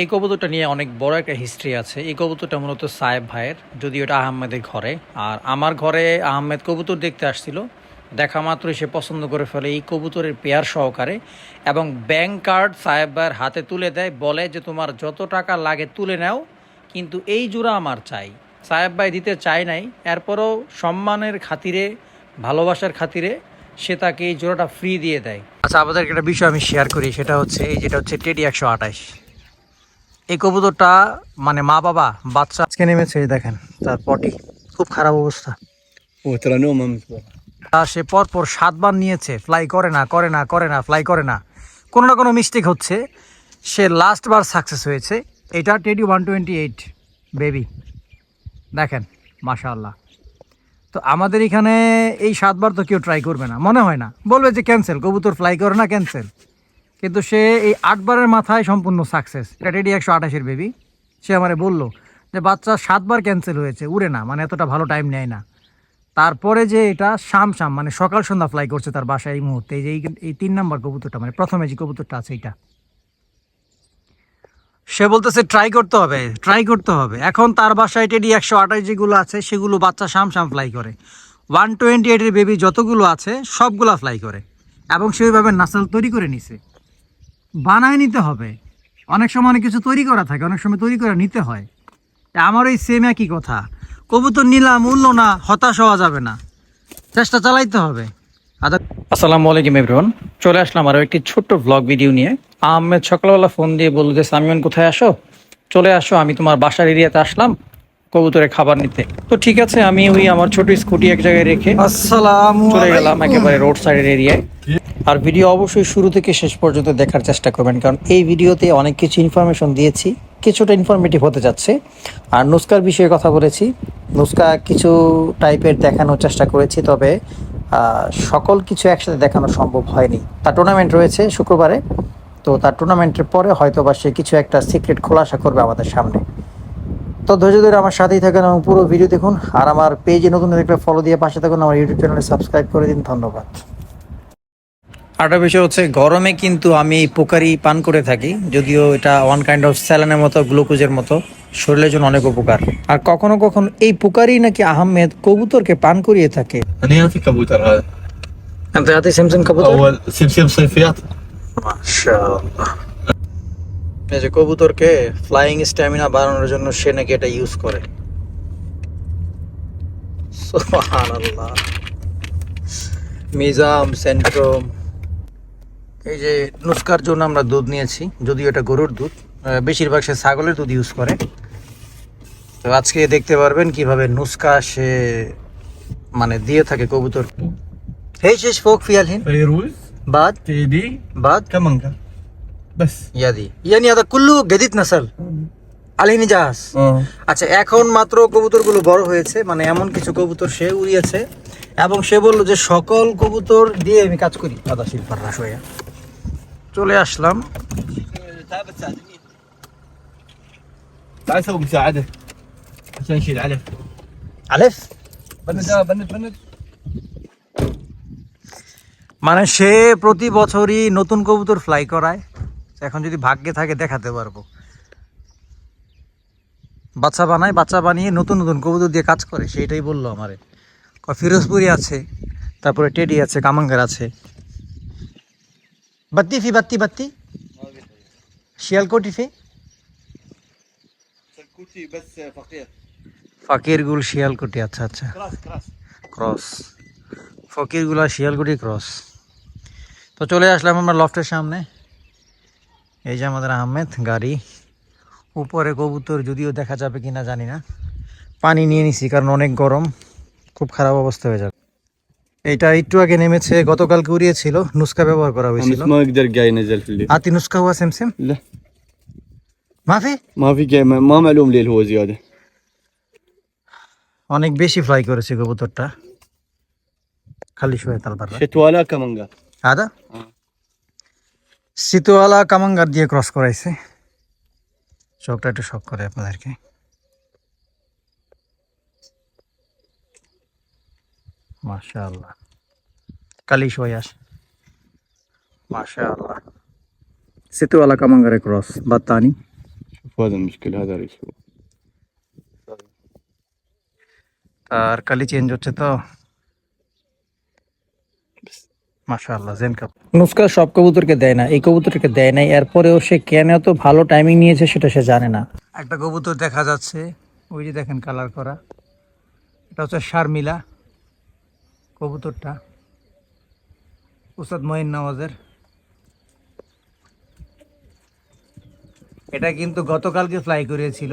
এই কবুতরটা নিয়ে অনেক বড় একটা হিস্ট্রি আছে। এই কবুতরটা মূলত সাহেব ভাইয়ের, যদিও এটা আহমেদের ঘরে। আর আমার ঘরে আহমেদ কবুতর দেখতে আসছিল। দেখা মাত্রই সে পছন্দ করে ফেলে এই কবুতরের পেয়ার সহকারে এবং ব্যাংক কার্ড সাহেব ভাইয়ের হাতে তুলে দেয়, বলে যে, তোমার যত টাকা লাগে তুলে নাও, কিন্তু এই জোড়া আমার চাই। সাহেব ভাই দিতে চায় নাই। এরপরও সম্মানের খাতিরে, ভালোবাসার খাতিরে সে তাকে এই জোড়াটা ফ্রি দিয়ে দেয়। আচ্ছা আপনাদেরকে একটা বিষয় আমি শেয়ার করি, সেটা হচ্ছে, এই যেটা হচ্ছে টেডি একশো আঠাশ। এই কবুতরটা মানে মা বাবা বাচ্চা আজকে নেমেছে দেখেন তার পটি। খুব খারাপ অবস্থা। সে পরপর সাতবার নিয়েছে ফ্লাই করে না করে না করে না ফ্লাই করে না। কোনো না কোনো মিস্টেক হচ্ছে। সে লাস্টবার সাকসেস হয়েছে। এটা teddy one twenty eight baby দেখেন মাশাল্লাহ তো আমাদের এখানে এই সাতবার তো কেউ ট্রাই করবে না। মনে হয় না। বলবে যে ক্যান্সেল কবুতর ফ্লাই করে না ক্যান্সেল কিন্তু সে এই আটবারের মাথায় সম্পূর্ণ সাকসেস এটা টেডি একশো আঠাশের বেবি সে আমারে বলল যে, বাচ্চা সাতবার ক্যান্সেল হয়েছে, উড়ে না মানে এতটা ভালো টাইম নেয় না। তারপরে যে এটা শাম শাম মানে সকাল সন্ধ্যা ফ্লাই করছে তার বাসায় এই মুহূর্তে যে এই- তিন নাম্বার কবুতরটা মানে প্রথমে যে কবুতরটা আছে এইটা। সে বলতেছে ট্রাই করতে হবে ট্রাই করতে হবে। এখন তার বাসায় টেডি একশো আঠাশ যেগুলো আছে, সেগুলো বাচ্চা শাম শাম ফ্লাই করে। ওয়ান টোয়েন্টি এইটের বেবি যতগুলো আছে, সবগুলা ফ্লাই করে। এবং সে ওইভাবে নাসাল তৈরি করে নিছে। বানায় নিতে হবে। অনেক সময় অনেক কিছু তৈরি করা থাকে অনেক সময় তৈরি করে নিতে হয়। আমার এই সেম একই কথা। কবুতর নিলাম উঠল না হতাশ হওয়া যাবে না। চেষ্টা চালাইতে হবে। আসসালামু আলাইকুম এভরিওয়ান চলে আসলাম আরও একটি ছোট্ট ব্লগ ভিডিও নিয়ে। আহমেদ সকালবেলা ফোন দিয়ে বলল যে সামিউন কোথায় আসো চলে আসো আমি তোমার বাসার এরিয়াতে আসলাম কবুতরে খাবার নিতে। তো ঠিক আছে আমি ওই আমার ছোট স্কুটি এক জায়গায় রেখে চলে গেলাম একেবারে রোড সাইডের এরিয়ায় আর ভিডিও অবশ্যই শুরু থেকে শেষ পর্যন্ত দেখার চেষ্টা করবেন, কারণ এই ভিডিওতে অনেক কিছু ইনফরমেশন দিয়েছি, কিছুটা ইনফরমেটিভ হতে যাচ্ছে। আর নুস্কার বিষয়ে কথা বলেছি, নুস্কা কিছু টাইপের দেখানোর চেষ্টা করেছি, তবে সকল কিছু একসাথে দেখানো সম্ভব হয়নি। তার টুর্নামেন্ট রয়েছে শুক্রবারে, তো তার টুর্নামেন্টের পরে হয়তো বা সে কিছু একটা সিক্রেট খোলাসা করবে আমাদের সামনে। তো ধৈর্য ধরে আমার সাথেই থাকেন এবং পুরো ভিডিও দেখুন, আর আমার পেজে নতুন দেখলে ফলো দিয়ে পাশে থাকুন, আমার ইউটিউব চ্যানেলে সাবস্ক্রাইব করে দিন, ধন্যবাদ। আরেকটা বিষয় হচ্ছে গরমে কিন্তু আমি পোকারি পান করে থাকি যদিও এটা ওয়ান কাইন্ড অফ স্যালানের মতো গ্লুকোজের মতো শরীরের জন্য অনেক উপকার। আর কখনো কখনো এই পোকারি নাকি আহমেদ কবুতরকে পান করিয়ে থাকে। কবুতর হয়? যে কবুতরকে ফ্লাইং স্ট্যামিনা বাড়ানোর জন্য সে নাকি এটা ইউজ করে। মিজাম সেন্ট্রোম এই যে নুস্কার জন্য আমরা দুধ নিয়েছি যদিও এটা গরুর দুধ বেশিরভাগ সে ছাগলের দুধ ইউজ করে। তো আজকে দেখতে পারবেন কীভাবে নুস্কা সে মানে দিয়ে থাকে কবুতর। এই শেষ ফোক ফিয়ালহীন। বাদ। তেদি বাদ। কামাঙ্কা বাস ইয়াদি ইয়ানি আদা কুল্লু গেদিত নাসাল। আলিনি জাহাজ আচ্ছা এখন মাত্র কবুতরগুলো বড় হয়েছে মানে এমন কিছু কবুতর সে উড়িয়েছে এবং সে বলল যে সকল কবুতর দিয়ে আমি কাজ করি। দাদা শিল্পার রাস হইয়া চলে আসলাম تعال سوي مساعدة عشان نشيل علف আলেফ بند آه، بند بند মানে সে প্রতি বছরই নতুন কবুতর ফ্লাই করায় এখন যদি ভাগ্যে থাকে দেখাতে পারবো বাচ্চা বানায় বাচ্চা বানিয়ে নতুন নতুন কবুতর দিয়ে কাজ করে সেইটাই বললো আমারে কয় ফিরোজপুরি আছে তারপরে টেডি আছে কামাঙ্গার আছে বাত্তি ফি বাত্তি বাত্তি শিয়ালকোটি ফি ফকিরগুল শিয়ালকোটি আচ্ছা আচ্ছা ক্রস ফকিরগুলা শিয়ালকুটি ক্রস তো চলে আসলাম আমরা লফটের সামনে এই যে আমাদের আহমেদ গাড়ি উপরে কবুতর যদিও দেখা যাবে কিনা জানি না পানি নিয়ে নিছি কারণ অনেক গরম খুব খারাপ অবস্থা হয়ে যাবে এটা একটু আগে নেমেছে গতকালকে উড়িয়েছিল নুস্কা ব্যবহার করা হয়েছিল ما يقدر جاي ينزل في الليل আতি নুস্কা হুয়া সেম সেম لا মাফি ما في جاي ما ما معلوم ليل هو زيادة অনেক বেশি ফ্লাই করেছে কবুতরটা খালি শুয়ে তালবার شتوالا كمانجا আদা সিতুয়ালা কামাঙ্গার দিয়ে ক্রস করাইছে চোখটা একটু শখ করে আপনাদেরকে মাশাআল্লাহ কালি সয়াস মাশাআল্লাহ সিতুয়ালা কামাঙ্গারে ক্রস বাতানি هذا المشكلة هذا رئيس هو তার কালি চেঞ্জ হচ্ছে তো মাশাআল্লাহ জেন কাপ নুসকা সব কবুতরকে দেয় না এই কবুতরকে দেয় নাই এরপরেও সে কেন এত ভালো টাইমিং নিয়েছে সেটা সে জানে না একটা কবুতর দেখা যাচ্ছে ওই যে দেখেন কালার করা এটা হচ্ছে শারমিলা কবুতরটা। উস্তাদ মঈন নওয়াজের। এটা কিন্তু গতকালকে ফ্লাই করেছিল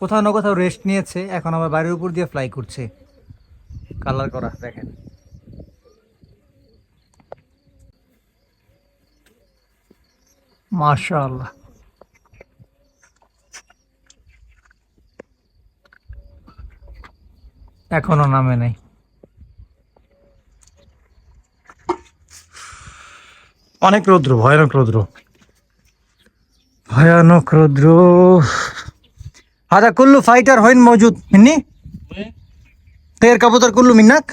কোথাও না কোথাও রেস্ট নিয়েছে, এখন আবার বাড়ির উপর দিয়ে ফ্লাই করছে। কালার করা, দেখেন। মাশাআল্লাহ। এখনও নামে নাই। অনেক রৌদ্র, ভয়ানক রৌদ্র। ভয়ানক রৌদ্র। আচ্ছা কুল্লু ফাইটার হইন মজুদ, মিন্নি? তের কাবুতর কুল্লু মিন্নাক?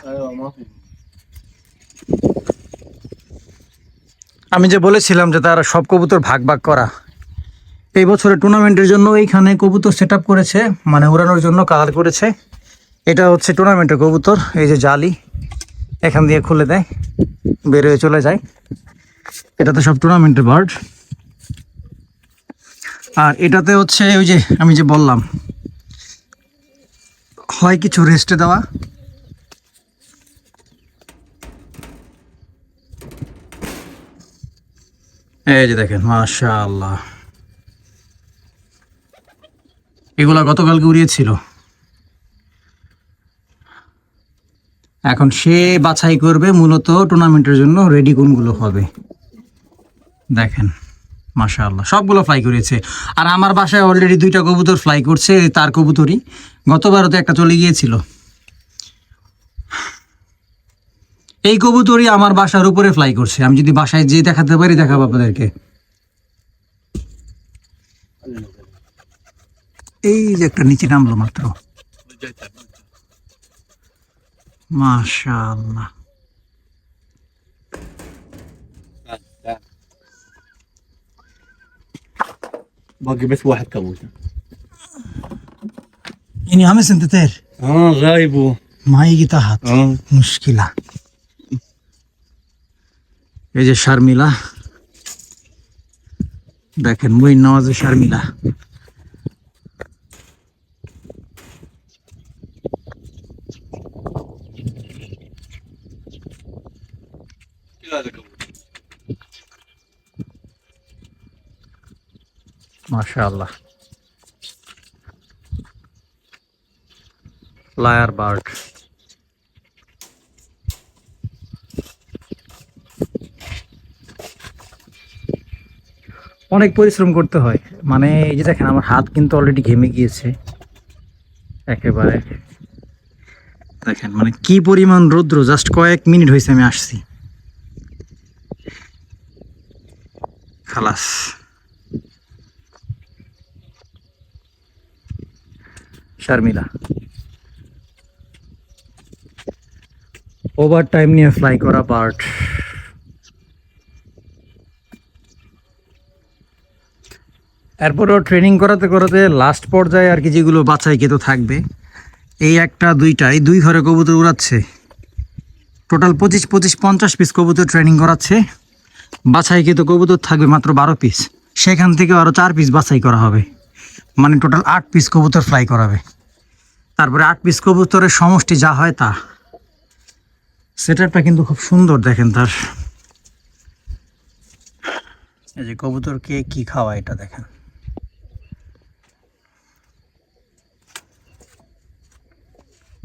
আমি যে বলেছিলাম যে তারা সব কবুতর ভাগ ভাগ করা, এই বছরে টুর্নামেন্টের জন্য এইখানে কবুতর সেট করেছে মানে উড়ানোর জন্য কালার করেছে। এটা হচ্ছে টুর্নামেন্টের কবুতর, এই যে জালি, এখান দিয়ে খুলে দেয় বেরোয় চলে যায়। এটা তো সব টুর্নামেন্টের বার্ড আর এটাতে হচ্ছে ওই যে আমি যে বললাম, হয় কিছু রেস্টে দেওয়া। এই যে দেখেন, মাশাআল্লাহ। এগুলা গতকালকে উড়িয়েছিল। এখন সে বাছাই করবে মূলত টুর্নামেন্টের জন্য রেডি কোনগুলো হবে। দেখেন, মাশাআল্লাহ, সবগুলো ফ্লাই করেছে আর আমার বাসায় অলরেডি দুইটা কবুতর ফ্লাই করছে তার কবুতরই। গতবারও তো একটা চলে গিয়েছিল। এই কবুতরই আমার বাসার উপরে ফ্লাই করছে। আমি যদি বাসায় যেয়ে দেখাতে পারি, দেখাবো আপনাদেরকে। এই যে একটা নিচে নামলো মাত্র। মাশাআল্লাহ। باقي بس واحد كابوتر ইনি আমি শুনতে তের اه غايب هو মাই গীতা হাত اه মুশকিলা এই যে শারমিলা দেখেন মুইন নওয়াজের শারমিলা মাশাআল্লাহ। লায়ার বার্ড অনেক পরিশ্রম করতে হয়। মানে এই যে দেখেন, আমার হাত কিন্তু অলরেডি ঘেমে গিয়েছে। একেবারে। দেখেন মানে কি পরিমাণ রৌদ্র জাস্ট কয়েক মিনিট হয়েছে আমি আসছি। খালাস। শারমিলা। ওভার টাইম নিয়ে ফ্লাই করা পার্ট এরপরও ট্রেনিং করাতে করাতে লাস্ট পর্যায়ে আর কি যেগুলো বাছাই কে তো থাকবে, এই একটা দুইটা এই দুই ঘরে কবুতর উড়াচ্ছে। টোটাল পঁচিশ পঁচিশ, পঞ্চাশ পিস কবুতর ট্রেনিং করাচ্ছে। বাছাই কে তো কবুতর থাকবে মাত্র বারো পিস সেখান থেকে আরও চার পিস বাছাই করা হবে। মানে টোটাল আট পিস কবুতর ফ্লাই করাবে। তারপরে আট পিস কবুতরের সমষ্টি যা হয় তা সেটআপটা কিন্তু খুব সুন্দর দেখেন তার এই যে কবুতরকে কি খাওয়া এটা দেখেন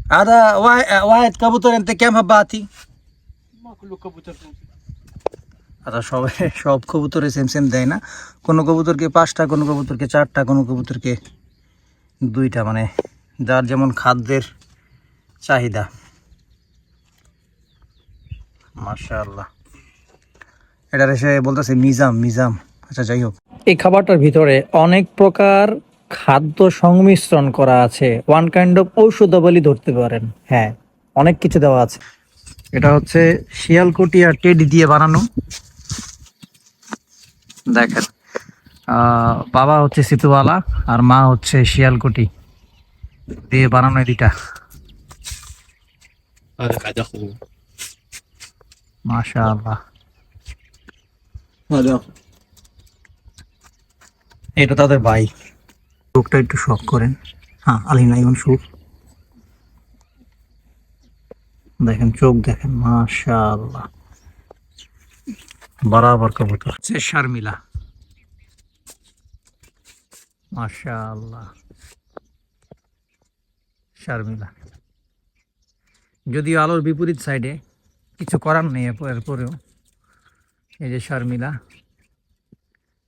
هذا واحد واحد كبوتر انت كم هباتي؟ ما كله كابوتر আচ্ছা সবাই সব কবুতরে সেম সেম দেয় না কোনো কবুতরকে পাঁচটা কোনো কবুতরকে চারটা কোনো কবুতরকে দুইটা মানে যার যেমন খাদ্যের চাহিদা। মাশাআল্লাহ। এটার এসে বলতেছে মিজাম মিজাম। আচ্ছা যাই হোক। এই খাবারটার ভিতরে অনেক প্রকার খাদ্য সংমিশ্রণ করা আছে। ওয়ান কাইন্ড অফ ঔষধাবলী ধরতে পারেন। হ্যাঁ অনেক কিছু দেওয়া আছে। এটা হচ্ছে শিয়ালকুটি আর টেডি দিয়ে বানানো। দেখেন বাবা হচ্ছে সিতুওয়ালা আর মা হচ্ছে শিয়ালকুটি। দিয়ে বানানো মাশাআল্লাহ। হ্যাঁ, এটা তাদের ভাই। লোকটা একটু শখ করেন। হ্যাঁ দেখেন চোখ দেখেন মাশাআল্লাহ। বরাবর কবুতর। সে শারমিলা। মাশাআল্লাহ। শারমিলা। যদিও আলোর বিপরীত সাইডে কিছু করার নেই এরপরেও। এই যে শারমিলা।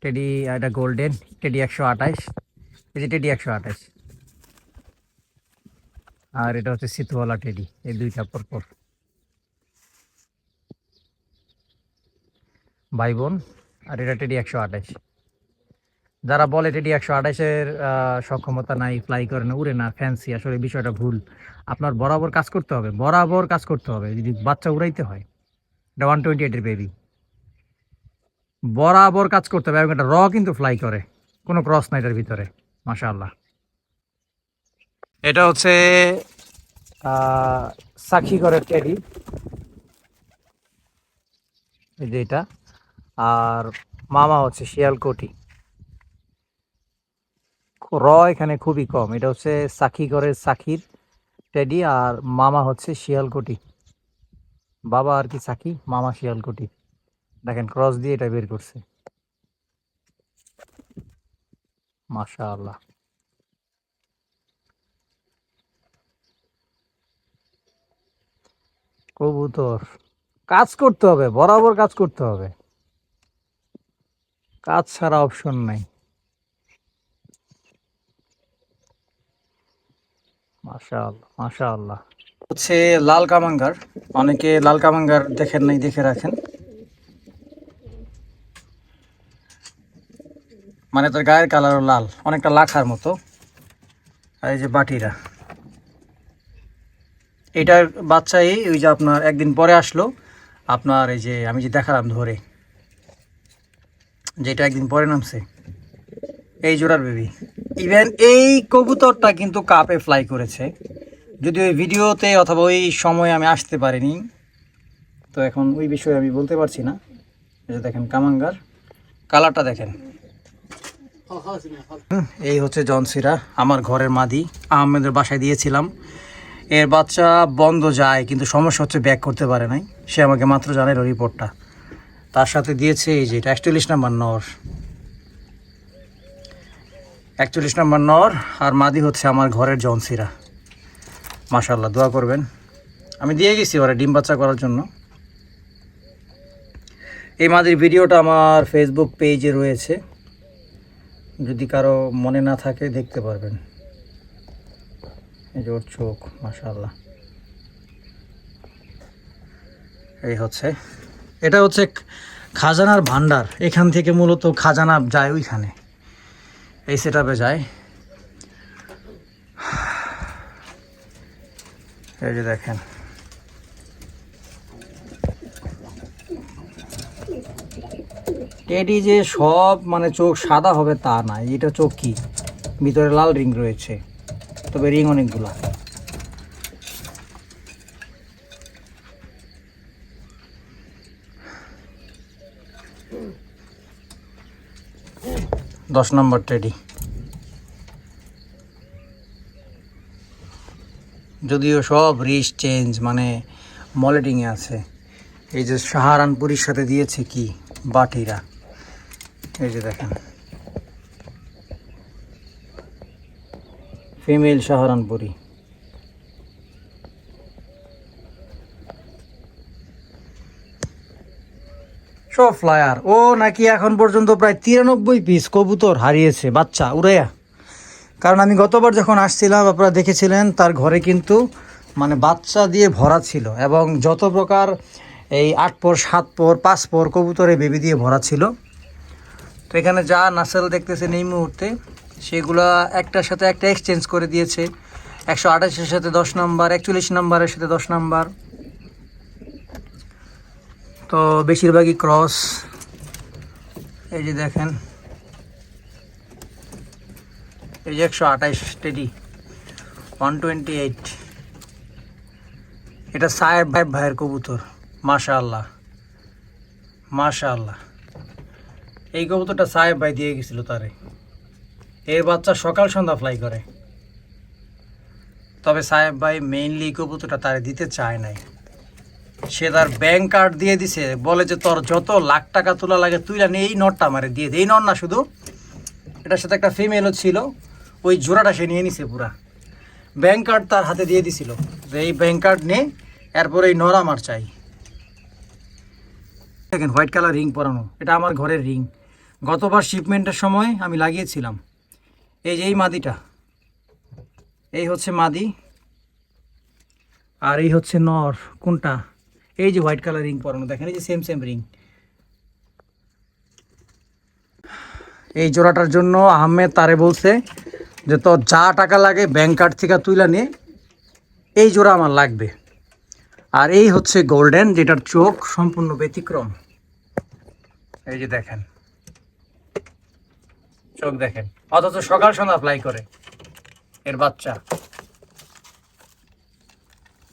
টেডি এটা গোল্ডেন, টেডি একশো আঠাশ। এই যে টেডি একশো আঠাশ। আর এটা হচ্ছে সিতুওয়ালা টেডি, এই দুইটা পরপর। ভাই বোন, আর এটা টেডি একশো আঠাশ। যারা বলে টেডি একশো আঠাশের সক্ষমতা নাই ফ্লাই করে না, উড়ে না ফ্যান্সি আসলে বিষয়টা ভুল। আপনার বরাবর কাজ করতে হবে, বরাবর কাজ করতে হবে, যদি বাচ্চা উড়াইতে হয়। এটা ওয়ান টোয়েন্টি এইটের বেবি বরাবর কাজ করতে হবে, এবং এটা র কিন্তু ফ্লাই করে, কোনো ক্রস নাই এটার ভিতরে, মাশাআল্লাহ। এটা হচ্ছে সাক্ষী করে টেডি এই যে এটা, আর মামা হচ্ছে শিয়ালকোটি র এখানে খুবই কম। এটা হচ্ছে সাক্ষী করে সাক্ষীর টেডি আর মামা হচ্ছে শিয়ালকোটি। বাবা আর কি সাক্ষী মামা শিয়ালকোটি। দেখেন ক্রস দিয়ে এটা বের করছে। মাশা আল্লাহ কবুতর। কাজ করতে হবে, বরাবর কাজ করতে হবে। কাজ ছাড়া অপশন নাই। হচ্ছে লাল কামাঙ্গার, অনেকে লাল কামাঙ্গার দেখেন নাই, দেখে রাখেন। মানে তার গায়ের কালারও লাল, অনেকটা লাখার মতো। আর এই যে বাটিরা। এটার বাচ্চাই ওই যে আপনার একদিন পরে আসলো, আপনার এই যে আমি যে দেখালাম ধরে, যেটা একদিন পরে নামছে। এই জোড়ার বেবি। ইভেন এই কবুতরটা কিন্তু কাপে ফ্লাই করেছে। যদি ওই ভিডিওতে অথবা ওই সময় আমি আসতে পারিনি, তো এখন ওই বিষয়ে আমি বলতে পারছি না। যে দেখেন কামাঙ্গার কালারটা দেখেন। এই হচ্ছে জনসিরা আমার ঘরের মাদি। আহমেদের বাসায় দিয়েছিলাম। এর বাচ্চা বন্ধ যায়, কিন্তু সমস্যা হচ্ছে ব্যাক করতে পারে নাই। সে আমাকে মাত্র জানালো রিপোর্টটা তার সাথে দিয়েছে এই যে, এটা একচল্লিশ নাম্বার নর। একচল্লিশ নম্বর নর আর মাদি হচ্ছে আমার ঘরের জনসিরা মাশাল্লাহ দোয়া করবেন। আমি দিয়ে গেছি ওরা ডিম বাচ্চা করার জন্য। এই মাদির ভিডিওটা আমার ফেসবুক পেজে রয়েছে। যদি কারও মনে না থাকে, দেখতে পারবেন। এই যে ওর চোখ মাশাল্লাহ এই হচ্ছে। এটা হচ্ছে খাজানার ভান্ডার। এখান থেকে মূলত খাজানা যায় ওইখানে। এই সেট আপে যায় এই যে দেখেন। এটি যে সব মানে চোখ সাদা হবে তা না এটা চোখ কি? ভিতরে লাল রিং রয়েছে, তবে রিং অনেকগুলা। দশ নম্বর টেডি। যদিও সব রিস চেঞ্জ মানে মলেটিংয়ে আছে। এই যে সাহারানপুরির সাথে দিয়েছে কি বাটিরা? এই যে দেখেন। ফিমেল সাহারানপুরি। সব ফ্লায়ার। ও নাকি এখন পর্যন্ত প্রায় তিরানব্বই পিস কবুতর হারিয়েছে। বাচ্চা, উড়াইয়া। কারণ আমি গতবার যখন আসছিলাম, আপনারা দেখেছিলেন, তার ঘরে কিন্তু মানে বাচ্চা দিয়ে ভরা ছিল এবং যত প্রকার এই আট পর, সাত পর, পাঁচ পর কবুতরে বেবি দিয়ে ভরা ছিল। তো এখানে যা নাসেল দেখতেছেন এই মুহূর্তে, সেগুলা একটার সাথে একটা এক্সচেঞ্জ করে দিয়েছে। একশো আঠাশের সাথে দশ নাম্বার, একচল্লিশ নাম্বারের সাথে দশ নাম্বার। তো বেশিরভাগই ক্রস এই যে দেখেন। এই যে একশো আঠাইশ টেডি ওয়ান টোয়েন্টি এইট এটা সাহেব ভাই ভাইয়ের কবুতর। মাশা আল্লাহ মাশা আল্লাহ এই কবুতরটা সাহেব ভাই দিয়ে গেছিল তারে। এর বাচ্চা সকাল সন্ধ্যা ফ্লাই করে। তবে সাহেব ভাই মেইনলি এই কবুতরটা তারে দিতে চায় নাই। সে তার ব্যাংক কার্ড দিয়ে দিছে। বলে যে, তোর যত লাখ টাকা তোলা লাগে, তুই না এই নটটা মারে দিয়ে দে। এই নট না শুধু, এটার সাথে একটা ফিমেলও ছিল, ওই জোড়াটা সে নিয়ে নিছে পুরা। ব্যাংক কার্ড তার হাতে দিয়ে দিছিল। যে, এই ব্যাংক কার্ড নে, এরপরে এই নর আমার চাই। দেখেন হোয়াইট কালার রিং পরানো, এটা আমার ঘরের রিং গতবার শিপমেন্টের সময় আমি লাগিয়েছিলাম। এই যে, এই মাদিটা। এই হচ্ছে মাদি। আর এই হচ্ছে নর। কোনটা? এই যে হোয়াইট কালার রিং পরানো, দেখেন এই যে সেম সেম রিং। এই জোড়াটার জন্য আহমেদ তারে বলছে যে, তোর যা টাকা লাগে ব্যাংক কার্ড থেকে তুইলা নিয়ে এই জোড়া আমার লাগবে। আর এই হচ্ছে গোল্ডেন যেটার চোখ সম্পূর্ণ ব্যতিক্রম। এই যে দেখেন। চোখ দেখেন। অথচ সকাল সন্ধ্যা ফ্লাই করে। এর বাচ্চা।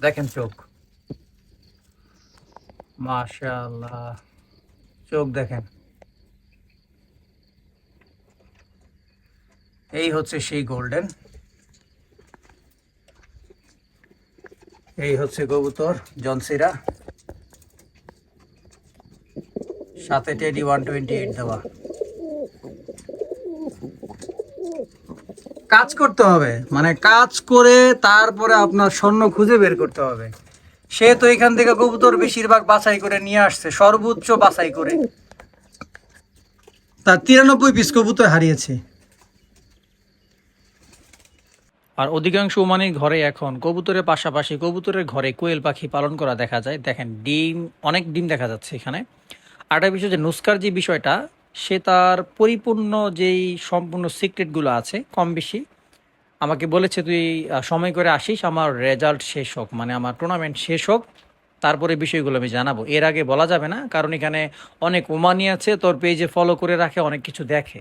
দেখেন চোখ। মাশাআল্লাহ। চোখ দেখেন। এই হচ্ছে সেই গোল্ডেন। এই হচ্ছে কবুতর জনসিরা সাথে টেডি ওয়ান টোয়েন্টি এইট দেওয়া। কাজ করতে হবে। মানে কাজ করে তারপরে আপনার স্বর্ণ খুঁজে বের করতে হবে। সে তো এখান থেকে কবুতর বেশিরভাগ বাছাই করে নিয়ে আসছে সর্বোচ্চ বাছাই করে। তার তিরানব্বই পিস কবুতর হারিয়েছে। আর অধিকাংশ ওমানির ঘরে এখন কবুতরের পাশাপাশি কবুতরের ঘরে কোয়েল পাখি পালন করা দেখা যায়। দেখেন ডিম অনেক ডিম দেখা যাচ্ছে এখানে। আর একটা বিষয় যে নুস্কার যে বিষয়টা সে তার পরিপূর্ণ যেই সম্পূর্ণ সিক্রেটগুলো আছে কম বেশি আমাকে বলেছে, তুই সময় করে আসিস, আমার রেজাল্ট শেষ হোক মানে আমার টুর্নামেন্ট শেষ হোক, তারপরে বিষয়গুলো আমি জানাব। এর আগে বলা যাবে না, কারণ এখানে অনেক ওমানি আছে, তোর পেজে ফলো করে রাখে, অনেক কিছু দেখে।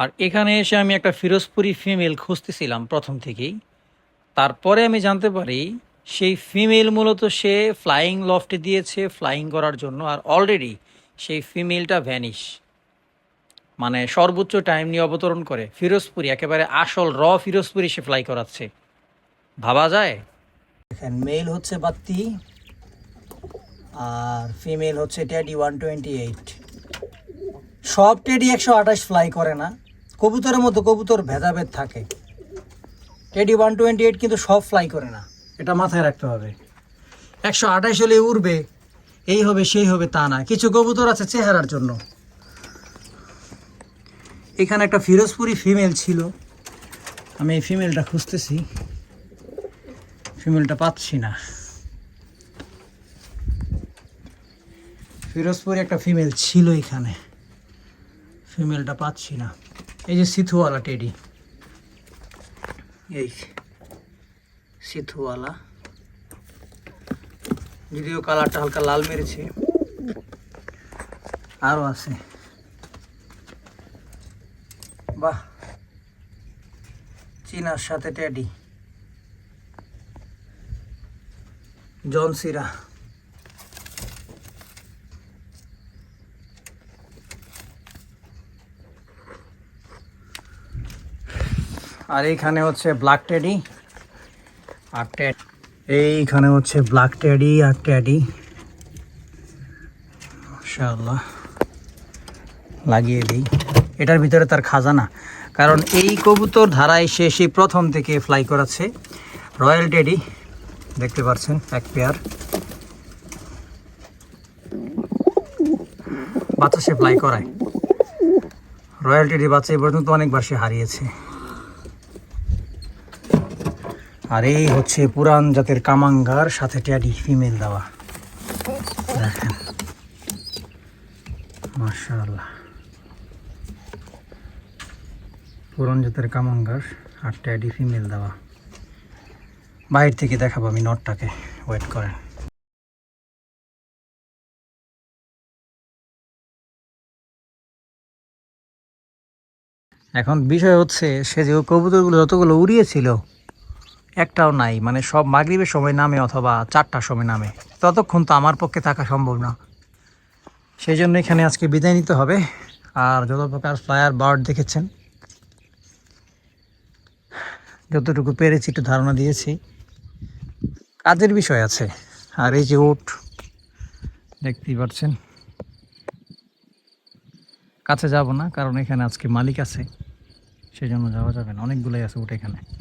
আর এখানে এসে আমি একটা ফিরোজপুরি ফিমেল খুঁজতেছিলাম প্রথম থেকেই। তারপরে আমি জানতে পারি সেই ফিমেল মূলত সে ফ্লাইং লফটে দিয়েছে ফ্লাইং করার জন্য আর অলরেডি সেই ফিমেলটা ভ্যানিশ। মানে সর্বোচ্চ টাইম নিয়ে অবতরণ করে। ফিরোজপুরি, একেবারে আসল র ফিরোজপুরি সে ফ্লাই করাচ্ছে। ভাবা যায়? দেখেন, মেল হচ্ছে বাত্তি আর ফিমেল হচ্ছে ট্যাডি ওয়ান টোয়েন্টি এইট। সব টেডি একশো আঠাশ ফ্লাই করে না। কবুতরের মতো কবুতর ভেদাভেদ থাকে। টেডি ওয়ান টোয়েন্টি এইট কিন্তু সব ফ্লাই করে না। এটা মাথায় রাখতে হবে। একশো আঠাশ হলে উড়বে, এই হবে, সেই হবে, তা না। কিছু কবুতর আছে চেহারার জন্য। এখানে একটা ফিরোজপুরি ফিমেল ছিল। আমি এই ফিমেলটা খুঁজতেছি। ফিমেলটা পাচ্ছি না। ফিরোজপুরি একটা ফিমেল ছিল এখানে। ফিমেলটা পাচ্ছি না। এই যে সিথুওয়ালা টেডি। এই সিথুওয়ালা। যদিও কালারটা হালকা লাল মেরেছে। আরও আছে। বাহ। চীনার সাথে টেডি। জনসিরা আর এইখানে হচ্ছে ব্ল্যাক টেডি আর টেড এইখানে হচ্ছে ব্ল্যাক টেডি আর টেডি মাশাআল্লাহ। লাগিয়ে দিই। এটার ভিতরে তার খাজানা। কারণ এই কবুতর ধারায় সে সেই প্রথম থেকে ফ্লাই করাচ্ছে। রয়্যাল টেডি দেখতে পাচ্ছেন, এক পেয়ার বাচ্চা সে ফ্লাই করায়। রয়্যাল টেডি বাচ্চা এই পর্যন্ত অনেকবার সে হারিয়েছে। আর এই হচ্ছে পুরান জাতের কামাঙ্গার, সাথে ট্যাডি ফিমেল দেওয়া। দেখেন। মাশাআল্লাহ। পুরান জাতের কামাঙ্গার আর ট্যাডি ফিমেল দেওয়া। বাইরে থেকে দেখাবো আমি নটটাকে। ওয়েট করেন। এখন বিষয় হচ্ছে, সে যে কবুতরগুলো যতগুলো উড়িয়েছিল একটাও নাই। মানে সব মাগরিবের সময় নামে অথবা চারটার সময় নামে। ততক্ষণ তো আমার পক্ষে থাকা সম্ভব না। সেই জন্য এখানে আজকে বিদায় নিতে হবে। আর যত প্রকার ফ্লায়ার বার্ড দেখেছেন, যতটুকু পেরেছি একটু ধারণা দিয়েছি। কাজের বিষয় আছে। আর এই যে উট, দেখতেই পাচ্ছেন। কাছে যাব না, কারণ এখানে আজকে মালিক আছে। সেই জন্য যাওয়া যাবে না। অনেকগুলোই আছে উট এখানে।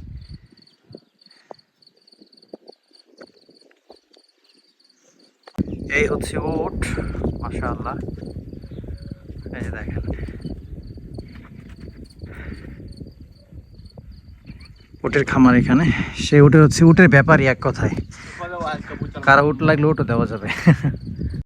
এই হচ্ছে ওট মাশাআল্লাহ। এই যে দেখেন। উটের খামার এখানে। সেই উঠে হচ্ছে উটের ব্যাপারই এক কথায়। কারা উট লাগলে উটও দেওয়া যাবে।